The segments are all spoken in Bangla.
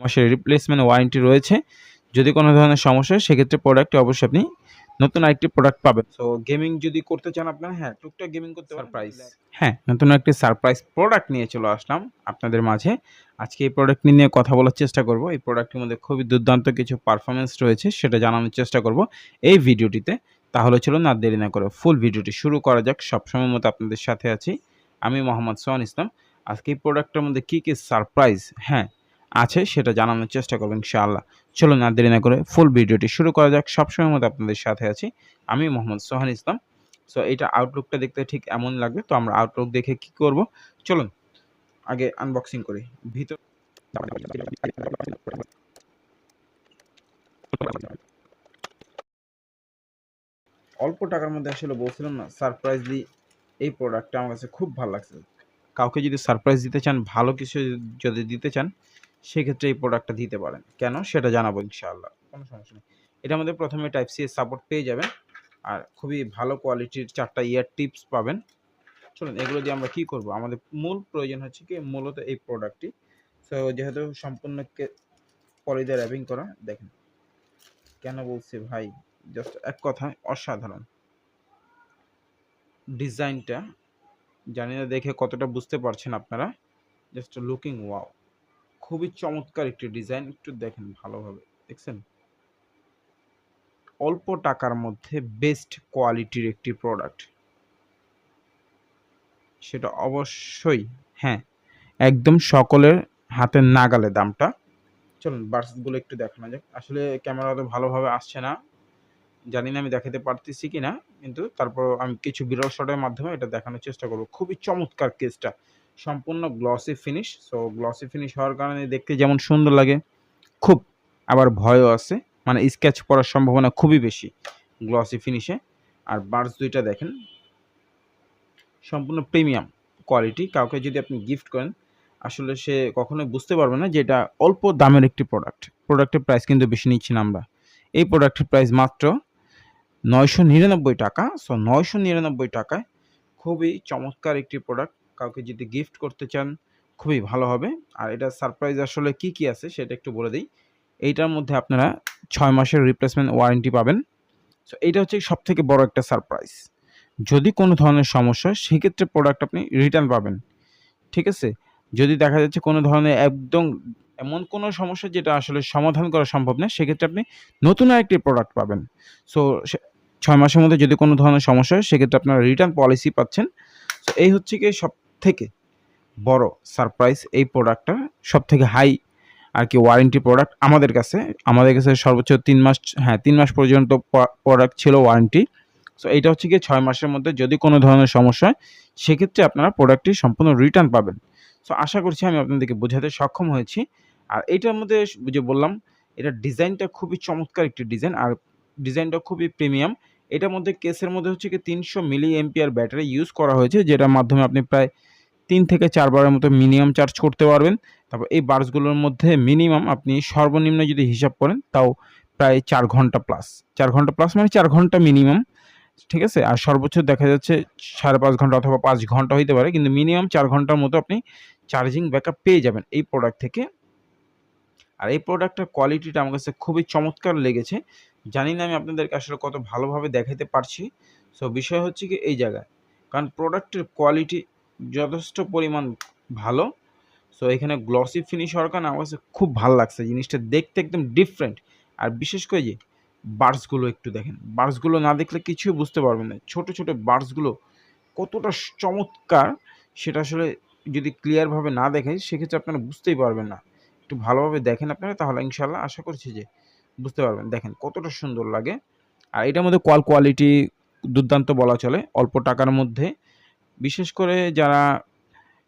মাসের রিপ্লেসমেন্ট ওয়ারেন্টি রয়েছে। যদি কোনো ধরনের সমস্যা হয় সেক্ষেত্রে প্রোডাক্টে অবশ্যই আপনি নতুন আরেকটি প্রোডাক্ট পাবেন। সো গেমিং যদি করতে চান আপনারা হ্যাঁ টুকটাক গেমিং করতে সারপ্রাইজ হ্যাঁ নতুন একটি সারপ্রাইজ প্রোডাক্ট নিয়ে চলে আসলাম আপনাদের মাঝে। আজকে এই প্রোডাক্ট নিয়ে কথা বলার চেষ্টা করব। এই প্রোডাক্টের মধ্যে খুবই দুর্দান্ত কিছু পারফরমেন্স রয়েছে সেটা জানানোর চেষ্টা করব এই ভিডিওটিতে। তাহলে চলুন আর দেরি না করে ফুল ভিডিওটি শুরু করা যাক। সবসময় মতো আপনাদের সাথে আছি। আমি মোহাম্মদ সোহান ইসলাম। আজকে এই প্রোডাক্টের মধ্যে কী কী সারপ্রাইজ হ্যাঁ আছে, সেটা জানানোর চেষ্টা করব ইনশাআল্লাহ। চলুন না দেরি না করে ফুল ভিডিওটি শুরু করা যাক। সবসময় মতো আপনাদের সাথে আছি। আমি মোহাম্মদ সোহান ইসলাম। সো এটা আউটলুকটা দেখতে ঠিক এমন লাগবে। তো আমরা আউটলুক দেখে কি করব? চলুন, আগে আনবক্সিং করি। ভিতর অল্প টাকার মধ্যে আসলে বলছিলাম না সারপ্রাইজলি এই প্রোডাক্টটা আমার কাছে খুব ভালো লাগছে। কাউকে যদি সারপ্রাইজ দিতে চান, ভালো কিছু যদি দিতে চান সেক্ষেত্রে এই প্রোডাক্টটা দিতে পারেন। কেন? সেটা জানাব ইনশাআল্লাহ। কোনো সমস্যা নেই। এটা আমাদের প্রথমে টাইপ সি সাপোর্ট পেয়ে যাবেন। আর খুবই ভালো কোয়ালিটির চারটা ইয়ার টিপস পাবেন। চলুন, এগুলো দিয়ে আমরা কি করব? আমাদের মূল প্রয়োজন হচ্ছে কি, মূলত এই প্রোডাক্টটি সো যেহেতু সম্পূর্ণ পলিদের র্যাপিং করা, দেখেন। কেন বলছি ভাই? জাস্ট এক কথায় অসাধারণ। ডিজাইনটা জানি না দেখে কতটা বুঝতে পারছেন আপনারা? জাস্ট লুকিং ওয়াও খুবই চমৎকার একটি ডিজাইন। একটু দেখেন ভালোভাবে, দেখছেন? অল্প টাকার মধ্যে বেস্ট কোয়ালিটির একটি প্রোডাক্ট। সেটা অবশ্যই হ্যাঁ একদম সকলের হাতের নাগালে দামটা। চলুন বার্সগুলো একটু দেখানো যাক। আসলে ক্যামেরা অত ভালোভাবে আসছে না। জানি না আমি দেখাতে পারতেছি কি না কিন্তু তারপর আমি কিছু বিরল শটের মাধ্যমে এটা দেখানোর চেষ্টা করব। খুবই চমৎকার কেসটা। সম্পূর্ণ glossy finish so glossy finish হওয়ার কারণে দেখতে যেমন সুন্দর লাগে, খুব আবার ভয়ও আছে মানে স্কেচ পড়ার সম্ভাবনা খুবই বেশি গ্লসি ফিনিশে আর বার্স দুইটা দেখেন, সম্পূর্ণ প্রিমিয়াম কোয়ালিটি কাউকে যদি আপনি গিফট করেন, আসলে সে কখনোই বুঝতে পারবে না যে এটা অল্প দামের একটি প্রোডাক্ট প্রোডাক্টের প্রাইস কিন্তু বেশি নিচ্ছি না আমরা। এই প্রোডাক্টের প্রাইস মাত্র নয়শো নিরানব্বই টাকা সো নয়শো নিরানব্বই টাকায় খুবই চমৎকার একটি প্রোডাক্ট কাউকে যদি গিফট করতে চান, খুবই ভালো হবে। আর এটা সারপ্রাইজ আসলে কি কি আছে সেটা একটু বলে দিই। এইটার মধ্যে আপনারা ছয় মাসের রিপ্লেসমেন্ট ওয়ারেন্টি পাবেন। সো এইটা হচ্ছে সব থেকে বড় একটা সারপ্রাইজ যদি কোনো ধরনের সমস্যা হয়, সেক্ষেত্রে প্রোডাক্ট আপনি রিটার্ন পাবেন। ঠিক আছে? যদি দেখা যাচ্ছে কোনো ধরনের একদম এমন কোনো সমস্যা যেটা আসলে সমাধান করা সম্ভব না সেক্ষেত্রে আপনি নতুন আরেকটি প্রোডাক্ট পাবেন। সো ছয় মাসের মধ্যে যদি কোনো ধরনের সমস্যা হয়, সেক্ষেত্রে আপনারা রিটার্ন পলিসি পাচ্ছেন। সো এই হচ্ছে কি সব থেকে বড় সারপ্রাইজ এই প্রোডাক্টটা সব থেকে হাই আর কি ওয়ারেন্টি প্রোডাক্ট আমাদের কাছে আমাদের কাছে সর্বোচ্চ তিন মাস হ্যাঁ তিন মাস পর্যন্ত প্রোডাক্ট ছিল ওয়ারেন্টি সো এইটা হচ্ছে গিয়ে ছয় মাসের মধ্যে যদি কোনো ধরনের সমস্যা হয়, সেক্ষেত্রে আপনারা প্রোডাক্টটি সম্পূর্ণ রিটার্ন পাবেন। সো আশা করছি আমি আপনাদেরকে বোঝাতে সক্ষম হয়েছি। আর এইটার মধ্যে যে বললাম, এটা ডিজাইনটা খুবই চমৎকার একটি ডিজাইন। আর ডিজাইনটা খুবই প্রিমিয়াম এটার মধ্যে কেসের মধ্যে হচ্ছে কি তিনশো মিলি এমপিআর ব্যাটারি ইউজ করা হয়েছে, যেটার মাধ্যমে আপনি প্রায় তিন থেকে চারবারের মতো মিনিমাম চার্জ করতে পারবেন। তারপর এই বার্সগুলোর মধ্যে মিনিমাম আপনি সর্বনিম্ন যদি হিসাব করেন, তাও প্রায় চার ঘণ্টা প্লাস চার ঘণ্টা প্লাস মানে চার ঘণ্টা মিনিমাম, ঠিক আছে? আর সর্বোচ্চ দেখা যাচ্ছে সাড়ে পাঁচ ঘণ্টা অথবা পাঁচ ঘণ্টা হইতে পারে, কিন্তু মিনিমাম চার ঘণ্টার মতো আপনি চার্জিং ব্যাকআপ পেয়ে যাবেন এই প্রোডাক্ট থেকে। আর এই প্রোডাক্টের কোয়ালিটিটা আমার কাছে খুবই চমৎকার লেগেছে। জানি না আমি আপনাদেরকে আসলে কত ভালোভাবে দেখাতে পারছি। সো বিষয় হচ্ছে কি এই জায়গায়, কারণ প্রোডাক্টের কোয়ালিটি যথেষ্ট পরিমাণ ভালো। সো এখানে গ্লসি ফিনিশ হওয়ার কারণে আমার কাছে খুব ভালো লাগছে। জিনিসটা দেখতে একদম ডিফারেন্ট আর বিশেষ করে যে বার্সগুলো একটু দেখেন। বার্সগুলো না দেখলে কিছুই বুঝতে পারবেন না। ছোট, ছোটো বার্সগুলো কতটা চমৎকার সেটা আসলে যদি ক্লিয়ারভাবে না দেখাই সেক্ষেত্রে আপনারা বুঝতেই পারবেন না। একটু ভালোভাবে দেখেন আপনারা, তাহলে ইনশাল্লাহ আশা করছি যে বুঝতে পারবেন। দেখেন কতটা সুন্দর লাগে। আর এটার মধ্যে কোয়াল কোয়ালিটি দুর্দান্ত বলা চলে। অল্প টাকার মধ্যে বিশেষ করে যারা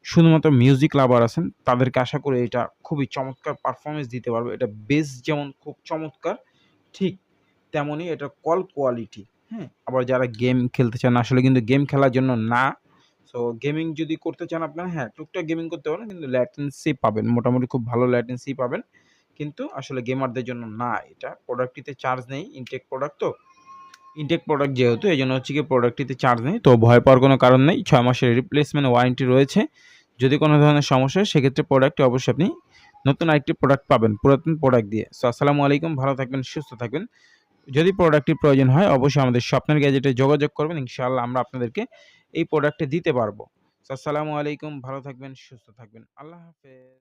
শুধুমাত্র মিউজিক লাভার আছেন, তাদেরকে আশা করে এটা খুবই চমৎকার পারফরমেন্স দিতে পারবে। এটা বেস যেমন খুব চমৎকার, ঠিক তেমনই এটা কল কোয়ালিটি হ্যাঁ? আবার যারা গেম খেলতে চান, আসলে কিন্তু গেম খেলার জন্য না। সো গেমিং যদি করতে চান আপনারা হ্যাঁ টুকটাক গেমিং করতে পারেন, কিন্তু ল্যাটেন্সি পাবেন, মোটামুটি খুব ভালো ল্যাটেন্সি পাবেন। কিন্তু আসলে গেমারদের জন্য না, এটা প্রোডাক্টটিতে চার্জ নেই ইনটেক প্রোডাক্ট তো। ইনটেক প্রোডাক্ট যেহেতু, এই জন্য হচ্ছে কি প্রোডাক্টটিতে চার্জ নেই। তো ভয় পাওয়ার কোনো কারণ নেই। ছয় মাসের রিপ্লেসমেন্ট ওয়ারেন্টি রয়েছে। যদি কোনো ধরনের সমস্যা সেক্ষেত্রে প্রোডাক্টটি অবশ্যই আপনি নতুন আরেকটি প্রোডাক্ট পাবেন, পুরাতন প্রোডাক্ট দিয়ে। সো আসসালামু আলাইকুম, ভালো থাকবেন, সুস্থ থাকবেন। যদি প্রোডাক্টটির প্রয়োজন হয়, অবশ্যই আমাদের স্বপ্নের গ্যাজেটে যোগাযোগ করবেন। ইনশাআল্লাহ আমরা আপনাদেরকে এই প্রোডাক্টটি দিতে পারব। আসসালামু আলাইকুম, ভালো থাকবেন, সুস্থ থাকবেন। আল্লাহ হাফেজ।